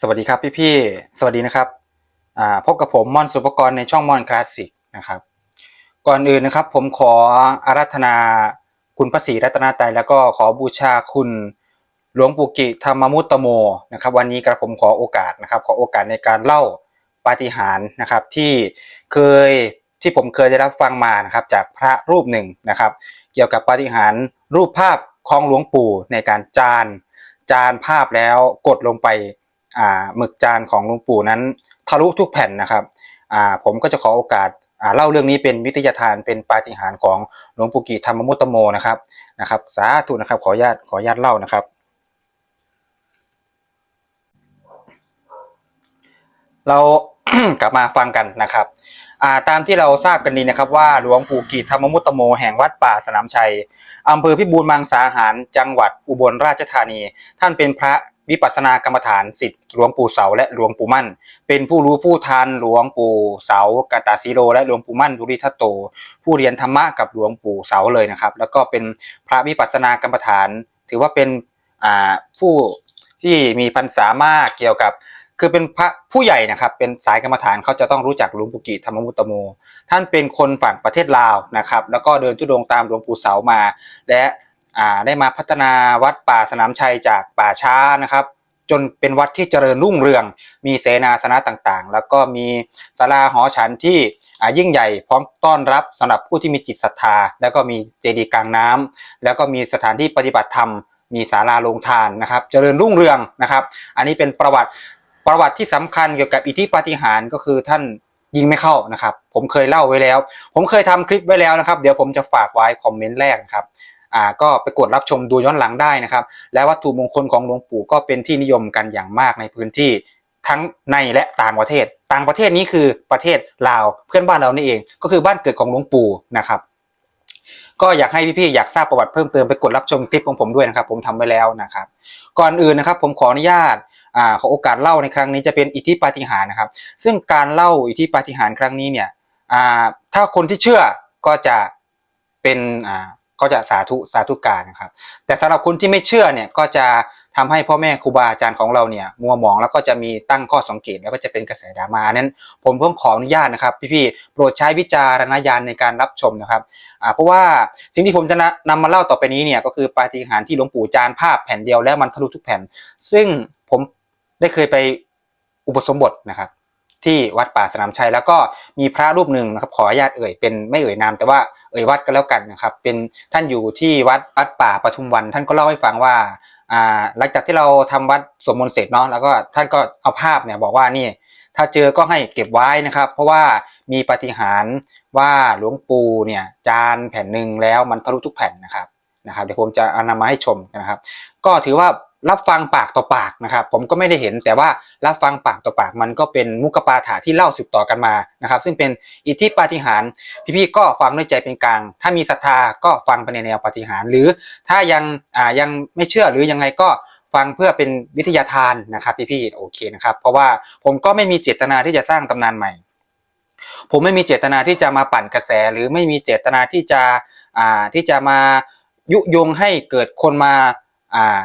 สวัสดีครับพี่พี่สวัสดีนะครับอ่าพบกับผมม่อนสุปกรณ์ในช่องม่อนคลาสสิกนะครับ ก่อนอื่นนะครับ ผมขออารัธนาคุณพระศรีรัตนตรัยแล้วก็ขอบูชาคุณหลวงปู่กิธรรมมุตตโมนะครับ วันนี้กระผมขอโอกาสนะครับ ขอโอกาสในการเล่าปาฏิหาริย์นะครับ ที่เคยที่ผมเคยได้รับฟังมานะครับ จากพระรูปหนึ่งนะครับ เกี่ยวกับปาฏิหาริย์รูปภาพของหลวงปู่ในการจานจานภาพแล้วกดลงไป หมึกจานของหลวงปู่นั้นทะลุทุกแผ่นนะครับผมก็จะขอโอกาสาเล่าเรื่องนี้เป็นวิทยาทานเป็นปาฏิหาริย์ของหลวงปู่กิธรรมมุตตโมนะครับนะครับ สาธุนะครับขออนุญาตขออนุญาตเล่านะครับ เรากลับมาฟังกันนะครับาตามที่เราทราบกันดีนะครับว่าหลวงปู่กิธรรมมุตตโมแห่งวัดป่าสนามชัยอำเภอพิบูลมังสาหารจังหวัดอุบลราชธานี ท่านเป็นพระ วิปัสสนากรรมฐานสิทธิ์หลวงปู่เสาและหลวงปู่มั่น เป็นผู้รู้ผู้ทานหลวงปู่เสากตาสีโลและหลวงปู่มั่นดุริทัตโต ผู้เรียนธรรมะกับหลวงปู่เสาเลยนะครับ แล้วก็เป็นพระวิปัสสนากรรมฐาน ถือว่าเป็นผู้ที่มีพรรษามากเกี่ยวกับ คือเป็นพระผู้ใหญ่นะครับ เป็นสายกรรมฐานเขาจะต้องรู้จักหลวงปู่กิธรรมมุตตโม ท่านเป็นคนฝั่งประเทศลาวนะครับ แล้วก็เดินทุดงตามหลวงปู่เสามา และ อ่าได้มาพัฒนาวัดป่าสนามชัยจากป่าช้านะครับ จนเป็นวัดที่เจริญรุ่งเรือง มีเสนาสนะต่างๆ แล้วก็มีศาลาหอฉันที่ยิ่งใหญ่พร้อมต้อนรับสำหรับผู้ที่มีจิตศรัทธา แล้วก็มีเจดีย์กลางน้ำแล้วก็มีสถานที่ปฏิบัติธรรม มีศาลาโรงทานนะครับ เจริญรุ่งเรืองนะครับ อันนี้เป็นประวัติประวัติที่สำคัญเกี่ยวกับอิทธิปาฏิหาริย์ก็คือท่านยิงไม่เข้านะครับ ผมเคยเล่าไว้แล้ว ผมเคยทำคลิปไว้แล้วนะครับ เดี๋ยวผมจะฝากไว้คอมเมนต์แรกนะครับ อ่าก็ไปกดรับชมดูย้อนหลังได้นะครับ และวัตถุมงคลของหลวงปู่ก็เป็นที่นิยมกันอย่างมากในพื้นที่ทั้งในและต่างประเทศ ต่างประเทศนี้คือประเทศลาวเพื่อนบ้านเรานี่เอง ก็คือบ้านเกิดของหลวงปู่นะครับก็อยากให้พี่ๆอยากทราบประวัติเพิ่มเติมไปกดรับชมคลิปของผมด้วยนะครับ ผมทำไว้แล้วนะครับ ก่อนอื่นนะครับ ผมขออนุญาตอ่าขอโอกาสเล่าในครั้งนี้จะเป็นอิทธิปาฏิหาริย์นะครับ ซึ่งการเล่าอิทธิปาฏิหาริย์ครั้งนี้เนี่ยอ่าถ้าคนที่เชื่อก็จะเป็นอ่า ก็จะสาธุสาธุการนะครับ แต่สำหรับคนที่ไม่เชื่อเนี่ยก็จะทำให้พ่อแม่ครูบาอาจารย์ของเราเนี่ยมัวหมองแล้วก็จะมีตั้งข้อสังเกตแล้วก็จะเป็นกระแสดราม่านั้นผมเพิ่มขออนุญาตนะครับพี่ๆโปรดใช้วิจารณญาณในการรับชมนะครับเพราะว่าสิ่งที่ผมจะนำมาเล่าต่อไปนี้เนี่ยก็คือปาฏิหาริย์ที่หลวงปู่จานภาพแผ่นเดียวแล้วมันทะลุทุกแผ่น ซึ่งผมได้เคยไปอุปสมบทนะครับ ที่วัดป่าสนามชัยแล้วก็มีพระรูปหนึ่งนะครับขออนุญาตเอ่ยเป็นไม่เอ่ยนามแต่ว่าเอ่ยวัดก็แล้วกันนะครับ เป็นท่านอยู่ที่วัดวัดป่าปทุมวัน ท่านก็เล่าให้ฟังว่าอ่าหลังจากที่เราทำวัดสวดมนต์เสร็จเนาะแล้วก็ท่านก็เอาภาพเนี่ยบอกว่านี่ถ้าเจอก็ให้เก็บไว้นะครับ เพราะว่ามีปาฏิหาริว่าหลวงปู่เนี่ยจานแผ่นหนึ่งแล้วมันทะลุทุกแผ่นนะครับนะครับเดี๋ยวผมจะเอานำมาให้ชมนะครับ ก็ถือว่า รับฟังปากต่อปากนะครับ ผมก็ไม่ได้เห็นแต่ว่ารับฟังปากต่อปากมันก็เป็นมุกปาฐาที่เล่าสืบต่อกันมานะครับ ซึ่งเป็นอิทธิปาฏิหาริย์พี่ๆก็ฟังด้วยใจเป็นกลาง ถ้ามีศรัทธาก็ฟังไปในแนวปาฏิหาริย์หรือถ้ายังอ่ายังไม่เชื่อหรือยังไงก็ฟังเพื่อเป็นวิทยาทานนะครับพี่ๆโอเคนะครับ เพราะว่าผมก็ไม่มีเจตนาที่จะสร้างตำนานใหม่ ผมไม่มีเจตนาที่จะมาปั่นกระแส หรือไม่มีเจตนาที่จะอ่าที่จะมายุยงให้เกิดคนมาอ่า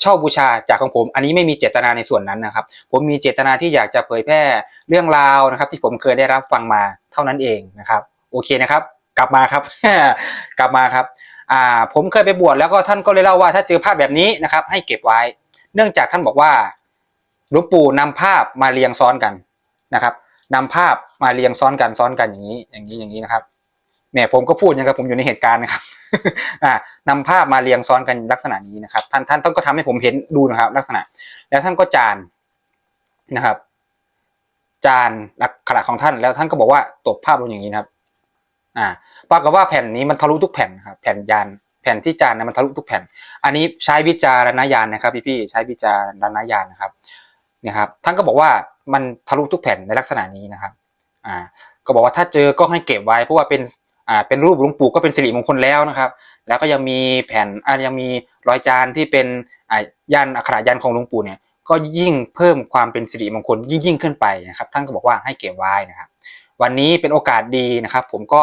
เช่าบูชาจากของผม อันนี้ไม่มีเจตนาในส่วนนั้นนะครับ ผมมีเจตนาที่อยากจะเผยแพร่เรื่องราวนะครับ ที่ผมเคยได้รับฟังมาเท่านั้นเองนะครับ โอเคนะครับ กลับมาครับ กลับมาครับอ่าผมเคยไปบวชแล้วก็ท่านก็เลยเล่าว่าถ้าเจอภาพแบบนี้นะครับ ให้เก็บไว้ เนื่องจากท่านบอกว่าหลวงปู่นำภาพมาเรียงซ้อนกันนะครับนำภาพมาเรียงซ้อนกันซ้อนกันอย่างนี้ อย่างนี้อย่างนี้นะครับ แหมผมก็พูดอย่างกับผมอยู่ในเหตุการณ์นะครับอ่านำภาพมาเรียงซ้อนกันลักษณะนี้นะครับ ท่านท่านต้องก็ทำให้ผมเห็นดูนะครับ ลักษณะ แล้วท่านก็จานนะครับ จานลักษณะของท่านแล้วท่านก็บอกว่าตบภาพลงอย่างนี้นะครับ อ่าปรากฏว่าแผ่นนี้มันทะลุทุกแผ่นครับแผ่นยานแผ่นที่จานเนี่ยมันทะลุทุกแผ่น อันนี้ใช้วิจารณญาณนะครับพี่ๆใช้วิจารณญาณนะครับนี่ครับ ท่านก็บอกว่ามันทะลุทุกแผ่นในลักษณะนี้นะครับ อ่า ก็บอกว่าถ้าเจอก็ให้เก็บไว้เพราะว่าเป็น อ่าเป็นรูปหลวงปู่ก็เป็นสิริมงคลแล้วนะครับ แล้วก็ยังมีแผ่นอ่ายังมีรอยจานที่เป็นอ่ายันอักขระยันของหลวงปู่เนี่ยก็ยิ่งเพิ่มความเป็นสิริมงคลยิ่งยิ่งขึ้นไปนะครับ ท่านก็บอกว่าให้เก็บไว้นะครับ วันนี้เป็นโอกาสดีนะครับ ผมก็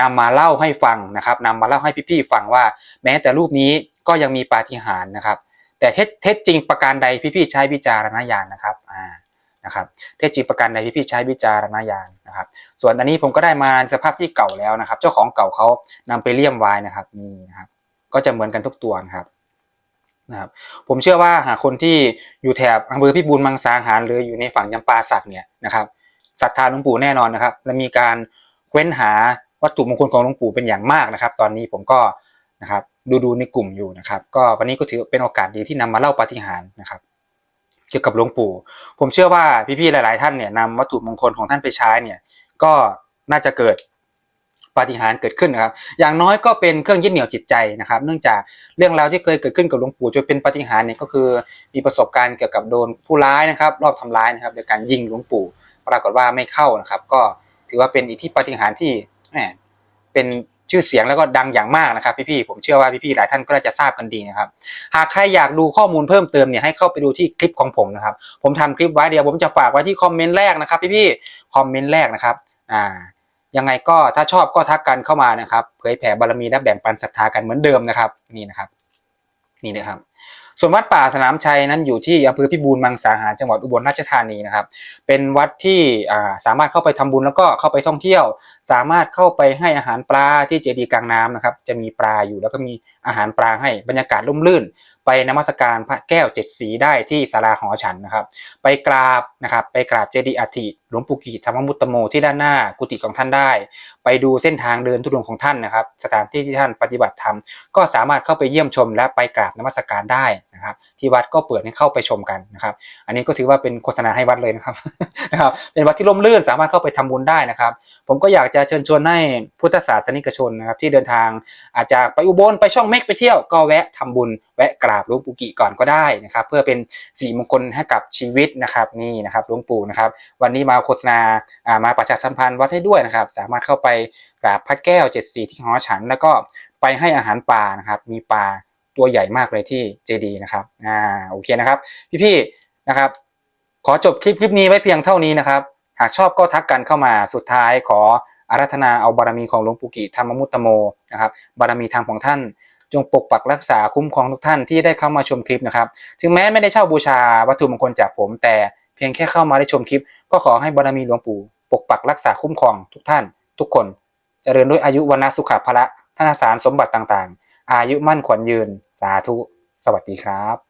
นำมาเล่าให้ฟังนะครับนำมาเล่าให้พี่ๆฟังว่า แม้แต่รูปนี้ก็ยังมีปาฏิหาริย์นะครับ แต่เท็จเท็จจริงประการใดพี่ๆใช้วิจารณญาณนะครับอ่านะครับ เท็จจริงประการใดพี่ๆใช้วิจารณญาณ นะครับ ส่วนอันนี้ผมก็ได้มาสภาพที่เก่าแล้วนะครับ เจ้าของเก่าเขานำไปเลี่ยมไว้นะครับนี่นะครับ ก็จะเหมือนกันทุกตัวนะครับนะครับ ผมเชื่อว่าหากคนที่อยู่แถบอำเภอพิบูลมังสาหารหรืออยู่ในฝั่งจำปาสักเนี่ยนะครับศรัทธาหลวงปู่แน่นอนนะครับ และมีการเว้นหาวัตถุมงคลของหลวงปู่เป็นอย่างมากนะครับ ตอนนี้ผมก็นะครับดูดูในกลุ่มอยู่นะครับ ก็วันนี้ก็ถือเป็นโอกาสดีที่นำมาเล่าปาฏิหาริย์นะครับ เกี่ยวกับหลวงปู่ ผมเชื่อว่าพี่ๆหลาย ๆ ท่านเนี่ยนำวัตถุมงคลของท่านไปใช้เนี่ยก็น่าจะเกิดปาฏิหาริย์เกิดขึ้นนะครับ อย่างน้อยก็เป็นเครื่องยึดเหนี่ยวจิตใจนะครับ เนื่องจากเรื่องราวที่เคยเกิดขึ้นกับหลวงปู่จนเป็นปาฏิหาริย์เนี่ยก็คือมีประสบการณ์เกี่ยวกับโดนผู้ร้ายนะครับ รอบทำร้ายนะครับโดยการยิงหลวงปู่ ปรากฏว่าไม่เข้านะครับ ก็ถือว่าเป็นอิทธิปาฏิหาริย์ที่เป็น ชื่อเสียงแล้วก็ดังอย่างมากนะครับพี่ๆผมเชื่อว่าพี่ๆหลายท่านก็น่าจะทราบกันดีนะครับหากใครอยากดูข้อมูลเพิ่มเติมเนี่ยให้เข้าไปดูที่คลิปของผมนะครับผมทำคลิปไว้เดี๋ยวผมจะฝากไว้ที่คอมเมนต์แรกนะครับพี่ๆคอมเมนต์แรกนะครับอ่ายังไงก็ถ้าชอบก็ทักกันเข้ามานะครับเผยแผ่บารมีและแบ่งปันศรัทธากันเหมือนเดิมนะครับนี่นะครับ นี่นะครับ ส่วนวัดป่าสนามชัยนั้นอยู่ที่อำเภอพิบูลมังสาหารจังหวัดอุบลราชธานีนะครับ เป็นวัดที่สามารถเข้าไปทำบุญแล้วก็เข้าไปท่องเที่ยว สามารถเข้าไปให้อาหารปลาที่เจดีย์กลางน้ำนะครับ จะมีปลาอยู่แล้วก็มีอาหารปลาให้บรรยากาศร่มรื่น ไปนมัสการพระแก้วเจ็ดสีได้ที่ศาลาหอฉันนะครับ ไปกราบนะครับ ไปกราบเจดีย์อัฐิหลวงปู่กิธรรมมุตตโมที่ด้านหน้ากุฏิของท่านได้ ไปดูเส้นทางเดินทุดงของท่านนะครับ สถานที่ที่ท่านปฏิบัติธรรมก็สามารถเข้าไปเยี่ยมชมและไปกราบนมัสการได้นะครับที่วัดก็เปิดให้เข้าไปชมกันนะครับ อันนี้ก็ถือว่าเป็นโฆษณาให้วัดเลยนะครับนะครับ เป็นวัดที่ร่มรื่นสามารถเข้าไปทำบุญได้นะครับ ผมก็อยากจะเชิญชวนให้พุทธศาสนิกชนนะครับที่เดินทางอาจจะไปอุบลไปช่องเมกไปเที่ยวก็แวะทำบุญแวะกราบหลวงปู่กิก่อนก็ได้นะครับ เพื่อเป็นสีมงคลให้กับชีวิตนะครับนี่นะครับหลวงปู่นะครับ วันนี้มาโฆษณาามาประชาสัมพันธ์วัดให้ด้วยนะครับ สามารถเข้าไปกราบพระแก้วเจ็ดสีที่หอฉัน แล้วก็ไปให้อาหารปลานะครับ มีปลา ตัวใหญ่มากเลยที่เจดีนะครับอ่าโอเคนะครับ พี่ๆนะครับ ขอจบคลิปคลิปนี้ไว้เพียงเท่านี้นะครับ หากชอบก็ทักกันเข้ามาสุดท้ายขออารัธนาเอาบารมีของหลวงปู่กิธรรมมุตตโมนะครับบารมีธรรมของท่าน จงปกปักรักษาคุ้มครองทุกท่านที่ได้เข้ามาชมคลิปนะครับ ถึงแม้ไม่ได้เช่าบูชาวัตถุมงคลจากผม แต่เพียงแค่เข้ามาได้ชมคลิป ก็ขอให้บารมีหลวงปู่ปกปักรักษาคุ้มครองทุกท่าน ทุกคนเจริญด้วยอายุวันสุขภาระธนสารสมบัติต่างๆ อายุมั่นขวัญยืน สาธุ สวัสดีครับ